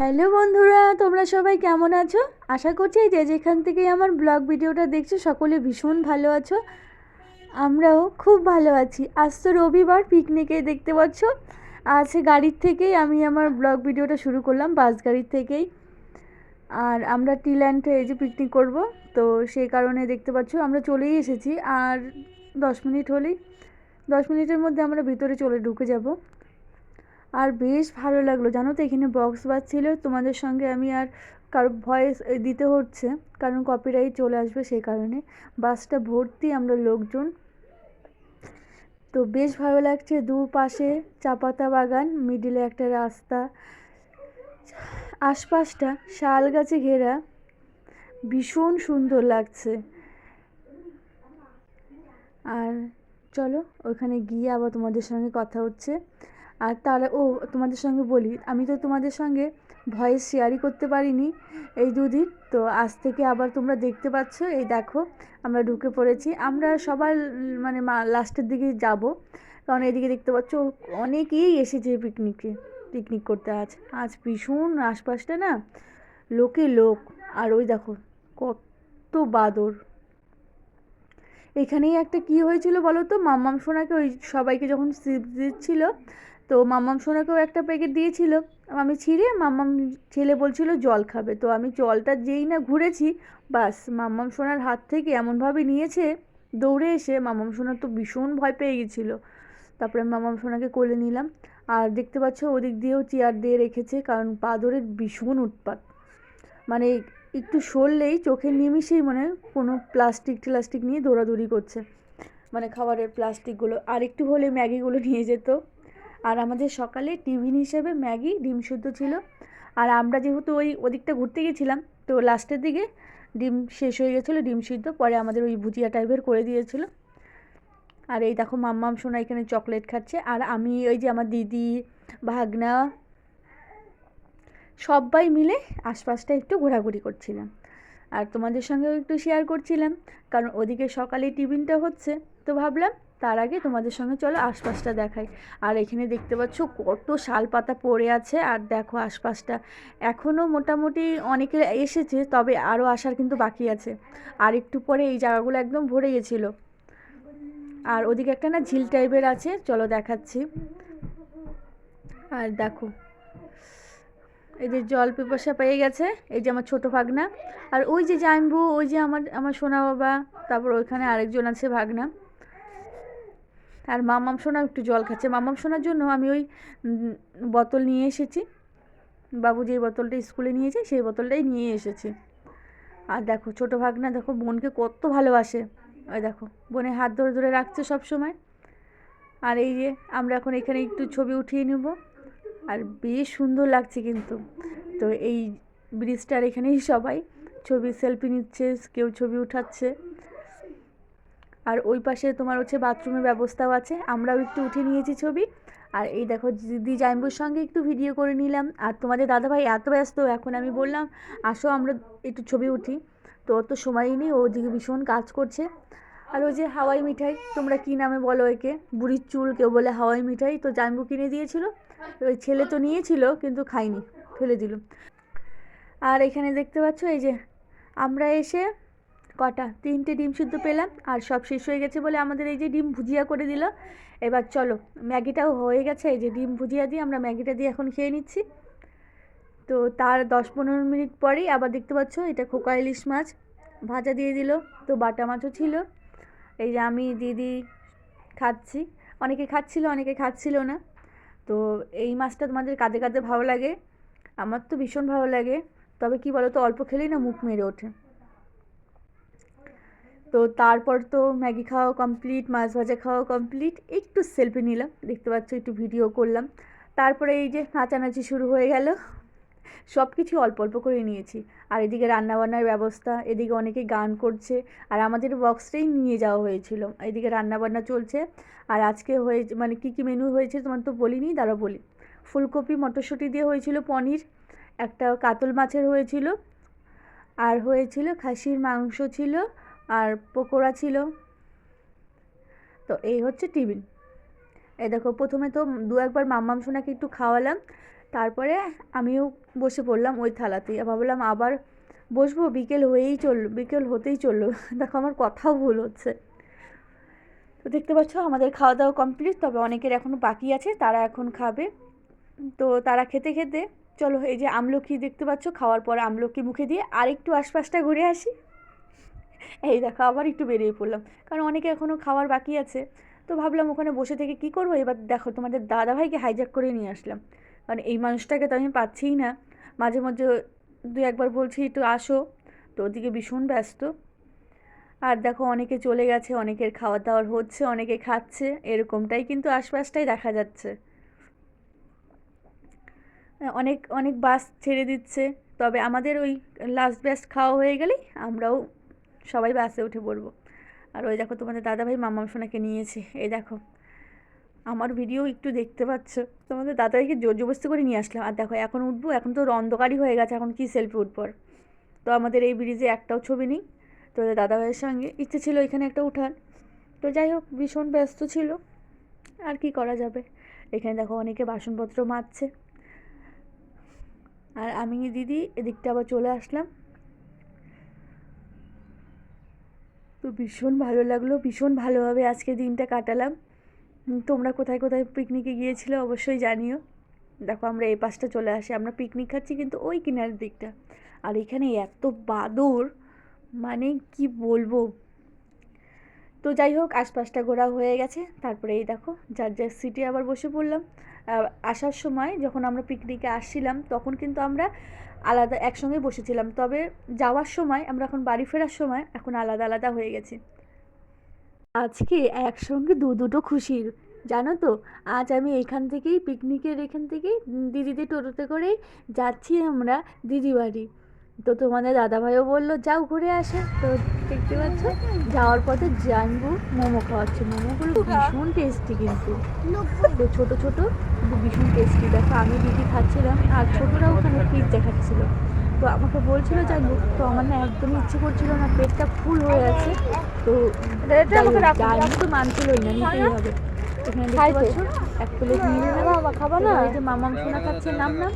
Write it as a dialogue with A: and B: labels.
A: Hello বন্ধুরা, তোমরা সবাই কেমন আছো? আশা করছি যে যেখান থেকেই আমার ব্লগ ভিডিওটা দেখছ, সকলে ভীষণ ভালো আছো। আমরাও খুব ভালো আছি। আজ তো রবিবার পিকনিকে দেখতে পাচ্ছ? আজ গাড়ির থেকেই আমি আমার ব্লগ ভিডিওটা শুরু করলাম, বাস গাড়ির থেকেই। আর আমরা টিল্যান্ডে এই যে পিকনিক করব, তো সেই কারণে দেখতে পাচ্ছ, আমরা চলেই এসেছি। আর দশ মিনিট হলেই, দশ মিনিটের মধ্যে আমরা ভিতরে চলে ঢুকে যাব। আর বেশ ভালো লাগল। জানো তো এখানে বক্স বাজছিল, তোমাদের সঙ্গে আমি আর কারও ভয়েস দিতে হচ্ছে, কারণ কপিরাইট চলে আসবে সেই কারণে। বাসটা ভর্তি, আমরা লোকজন। তো বেশ ভালো লাগছে, দুপাশে চা পাতা বাগান মিডিলে একটা রাস্তা। আশপাশটা শাল গাছে ঘেরা, ভীষণ সুন্দর লাগছে। আর চলো, ওখানে গিয়ে আবার তোমাদের সঙ্গে কথা হচ্ছে। আর তারা ও তোমাদের সঙ্গে বলি, আমি তো তোমাদের সঙ্গে ভয়েস শেয়ারই করতে পারিনি এই দুদিন। তো আজ থেকে আবার তোমরা দেখতে পাচ্ছ, এই দেখো আমরা ঢুকে পড়েছি। আমরা সবার মানে লাস্টের দিকে যাব। কারণ এদিকে দেখতে পাচ্ছ, অনেকেই এসেছে পিকনিকে পিকনিক করতে। আজ আজ ভীষণ আশপাশটা না লোকে লোক। আর ওই দেখো, কত বাদর। এখানেই একটা কি হয়েছিল বলো তো? মাম্মাম সোনাকে ওই সবাইকে যখন সিপ দিচ্ছিল তো মাম্মাম সোনাকেও একটা প্যাকেট দিয়েছিল। আমি ছিঁড়ে মাম্মাম ছেলে বলছিল, জল খাবে। তো আমি জলটা যেই না ঘুরেছি, বাস মাম্মাম সোনার হাত থেকে এমনভাবে নিয়েছে, দৌড়ে এসে মাম্মাম সোনার তো ভীষণ ভয় পেয়ে গেছিল। তারপরে মাম্মাম সোনাকে কোলে নিলাম। আর দেখতে পাচ্ছ, ওদিক দিয়েও চেয়ার দিয়ে রেখেছে, কারণ পাদরের ভীষণ উৎপাত। মানে একটু সরলেই চোখের নিমিষেই মানে কোনো প্লাস্টিক ট্লাস্টিক নিয়ে দৌড়াদৌড়ি করছে। মানে খাবারের প্লাস্টিকগুলো আর একটু হলে ম্যাগিগুলো নিয়ে যেত। আর আমাদের সকালে টিফিন হিসেবে ম্যাগি, ডিম সিদ্ধ ছিল। আর আমরা যেহেতু ওই ওদিকটা ঘুরতে গেছিলাম, তো লাস্টের দিকে ডিম শেষ হয়ে গেছিল, ডিম সিদ্ধ। পরে আমাদের ওই ভুজিয়া টাইপের করে দিয়েছিল। আর এই দেখো মাম্মাম সোনা এখানে চকলেট খাচ্ছে। আর আমি ওই যে আমার দিদি, ভাগনা, সবাই মিলে আশপাশটা একটু ঘোরাঘুরি করছিলাম। আর তোমাদের সঙ্গেও একটু শেয়ার করছিলাম। কারণ ওদিকে সকালে টিফিনটা হচ্ছে, তো ভাবলাম তার আগে তোমাদের সঙ্গে চলো আশপাশটা দেখাই। আর এখানে দেখতে পাচ্ছ কত শাল পাতা পড়ে আছে। আর দেখো আশপাশটা এখনও মোটামুটি অনেকে এসেছে, তবে আরও আসার কিন্তু বাকি আছে। আর একটু পরে এই জায়গাগুলো একদম ভরে গেছিল। আর ওদিকে একটা না ঝিল টাইপের আছে, চলো দেখাচ্ছি। আর দেখো, এই যে জল পিপাসা পেয়ে গেছে, এই যে আমার ছোটো ভাগনা। আর ওই যে জানবু, ওই যে আমার আমার সোনা বাবা, তারপর ওইখানে আরেকজন আছে ভাগনা। আর মামাম সোনা একটু জল খাচ্ছে। মামাম সোনার জন্য আমি ওই বোতল নিয়ে এসেছি। বাবু যে বোতলটা স্কুলে নিয়েছে, সেই বোতলটাই নিয়ে এসেছি। আর দেখো, ছোটো ভাগনা দেখো, বোনকে কত ভালোবাসে। ওই দেখো, বোনে হাত ধরে ধরে রাখছে সব সময়। আর এই যে, আমরা এখন এখানে একটু ছবি উঠিয়ে নেব। আর বেশ সুন্দর লাগছে কিন্তু। তো এই ব্রিজটার এখানেই সবাই ছবি সেলফি নিচ্ছে, কেউ ছবি উঠাচ্ছে। আর ওই পাশে তোমার হচ্ছে বাথরুমের ব্যবস্থাও আছে। আমরাও একটু উঠে নিয়েছি ছবি। আর এই দেখো, দিদি জাইম্বুর সঙ্গে একটু ভিডিও করে নিলাম। আর তোমাদের দাদাভাই এত ব্যস্ত, এখন আমি বললাম, আসো, আমরা একটু ছবি উঠি। তো অত সময়ই নেই, ও দিকে ভীষণ কাজ করছে। আর ওই যে হাওয়াই মিঠাই, তোমরা কী নামে বলো একে? বুড়ির চুল, কেউ বলে হাওয়াই মিঠাই। তো জানবু কিনে দিয়েছিল। ওই ছেলে তো নিয়েছিল, কিন্তু খাইনি ফেলে দিল। আর এখানে দেখতে পাচ্ছ, এই যে, আমরা এসে কটা? তিনটে ডিম সিদ্ধ পেলাম, আর সব শেষ হয়ে গেছে বলে আমাদের এই যে ডিম ভুজিয়া করে দিল। এবার চলো, ম্যাগিটাও হয়ে গেছে, এই যে ডিম ভুজিয়া দিয়ে আমরা ম্যাগিটা দিয়ে এখন খেয়ে নিচ্ছি। তো তার দশ পনেরো মিনিট পরেই আবার দেখতে পাচ্ছ, এটা খোকা ইলিশ মাছ। ভাজা দিয়ে দিল, তো বাটা মাছও ছিল। এই যে আমি, দিদি খাচ্ছি। অনেকে খাচ্ছিল অনেকে খাচ্ছিল না। তো এই মাছটা তোমাদের কাঁদে কাঁদে ভালো লাগে। আমার তো ভীষণ ভালো লাগে। তবে কি বলো তো অল্প খেলেই না মুখ মেরে ওঠে। তো তারপর তো ম্যাগি খাওয়া কমপ্লিট মাছ ভাজা খাওয়া কমপ্লিট একটু সেলফি নিলাম, দেখতে পাচ্ছ একটু ভিডিও করলাম। তারপরে এই যে নাচানাচি শুরু হয়ে গেল সব কিছু অল্প অল্প করে নিয়েছি। আর এদিকে রান্নাবান্নার ব্যবস্থা, এদিকে অনেকে গান করছে, আর আমাদের বক্সটাই নিয়ে যাওয়া হয়েছিল। এদিকে রান্নাবান্না চলছে, আর আজকে হয়ে মানে কী কী মেনু হয়েছে তোমার তো বলিনি দাঁড়া বলি। ফুলকপি, মটরশুঁটি দিয়ে হয়েছিল পনির, একটা কাতল মাছের হয়েছিল, আর হয়েছিল খাসির মাংস ছিল আর পকোড়া ছিল। তো এই হচ্ছে টিফিন এই দেখো, প্রথমে তো দু একবার মাম্মাম সোনাকে একটু খাওয়ালাম। তারপরে আমিও বসে পড়লাম ওই থালাতেই। ভাবলাম আবার বসবো, বিকেল হয়েই চলল, বিকেল হতেই চলল। দেখো, আমার কথাও ভুল হচ্ছে। তো দেখতে পাচ্ছ, আমাদের খাওয়া দাওয়া কমপ্লিট। তবে অনেকের এখনও বাকি আছে, তারা এখন খাবে। তো তারা খেতে খেতে, চলো এই যে আমলকি দেখতে পাচ্ছ, খাওয়ার পর আমলকি মুখে দিয়ে আর একটু আশপাশটা ঘুরে আসি। এই দেখো, আবার একটু বেরিয়ে পড়লাম। কারণ অনেকে এখনও খাওয়ার বাকি আছে। তো ভাবলাম ওখানে বসে থেকে কি করব? এবার দেখো, তোমাদের দাদাভাইকে হাইজ্যাক করে নিয়ে আসলাম। কারণ এই মানুষটাকে তো আমি পাচ্ছিই না। মাঝে মধ্যে দু একবার বলছি, একটু আসো। তো ওদিকে ভীষণ ব্যস্ত। আর দেখো, অনেকে চলে গেছে, অনেকের খাওয়া দাওয়ার হচ্ছে, অনেকে খাচ্ছে। এরকমটাই কিন্তু আশপাশটাই দেখা যাচ্ছে। অনেক অনেক বাস ছেড়ে দিচ্ছে। তবে আমাদের ওই লাস্ট ব্যাচ খাওয়া হয়ে গেলেই আমরাও সবাই বাসে উঠে পড়ব। আর ওই দেখো তোমাদের দাদাভাই মামাম সোনাকে নিয়েছে। এই দেখো, আমার ভিডিও একটু দেখতে পাচ্ছ? তোমাদের দাদাভাইকে জোর জবস্তি করে নিয়ে আসলাম। আর দেখো, এখন উঠবো, এখন তো অন্ধকারই হয়ে গেছে, এখন কি সেলফি উঠবো আর? তো আমাদের এই ব্রিজে একটাও ছবি নেই। তো ওদের দাদাভাইয়ের সঙ্গে ইচ্ছে ছিল এখানে একটা উঠান তো যাই হোক, ভীষণ ব্যস্ত ছিল। আর কি করা যাবে? এখানে দেখো অনেকে বাসনপত্র মাজছে। আর আমি দিদি, এদিকটা আবার চলে আসলাম। তো ভীষণ ভালো লাগল, ভীষণ ভালোভাবে আজকে দিনটা কাটালাম। তোমরা কোথায় কোথায় পিকনিকে গিয়েছিলে অবশ্যই জানিও। দেখো আমরা এই পাশটা চলে আসি, আমরা পিকনিক খাচ্ছি কিন্তু ওই কিনারের দিকটা। আর এখানে এত বাদর মানে কি বলব? তো যাই হোক, আশপাশটা ঘোরা হয়ে গেছে, তারপরে এই দেখো, যার যার সিটে আবার বসে পড়লাম। আসার সময় যখন আমরা পিকনিকে আসছিলাম, তখন কিন্তু আমরা আলাদা একসঙ্গে বসেছিলাম। তবে যাওয়ার সময়, আমরা এখন বাড়ি ফেরার সময়, এখন আলাদা আলাদা হয়ে গেছি। আজকে একসঙ্গে দু দুটো খুশির। জানো তো, আজ আমি এখান থেকেই, পিকনিকের এখান থেকেই দিদিদের টোটোতে করেই যাচ্ছি আমরা দিদি বাড়ি তো তোমাদের দাদাভাইও বলল, যাও ঘুরে আসে। তো দেখতে পাচ্ছ? যাওয়ার পথে জানব মোমো খাওয়াচ্ছে। মোমোগুলো ভীষণ টেস্টি কিন্তু। তো ছোটো ছোটো ভীষণ টেস্টি দেখো আমি দিদি খাচ্ছিলাম আর ছোটোরা ওখানে পিৎজা খাচ্ছিল। তো আমাকে বলছিল জানব তো আমার না একদমই ইচ্ছে করছিল না পেটটা ফুল হয়ে আছে। তো যাই তো মানছিলই না নিতেই হবে। এখানে দেখতে পাচ্ছ এক প্লেট নিয়ে নিলাম।
B: খাব না।
A: এই যে মামাম সোনা খাচ্ছে নাম নাম।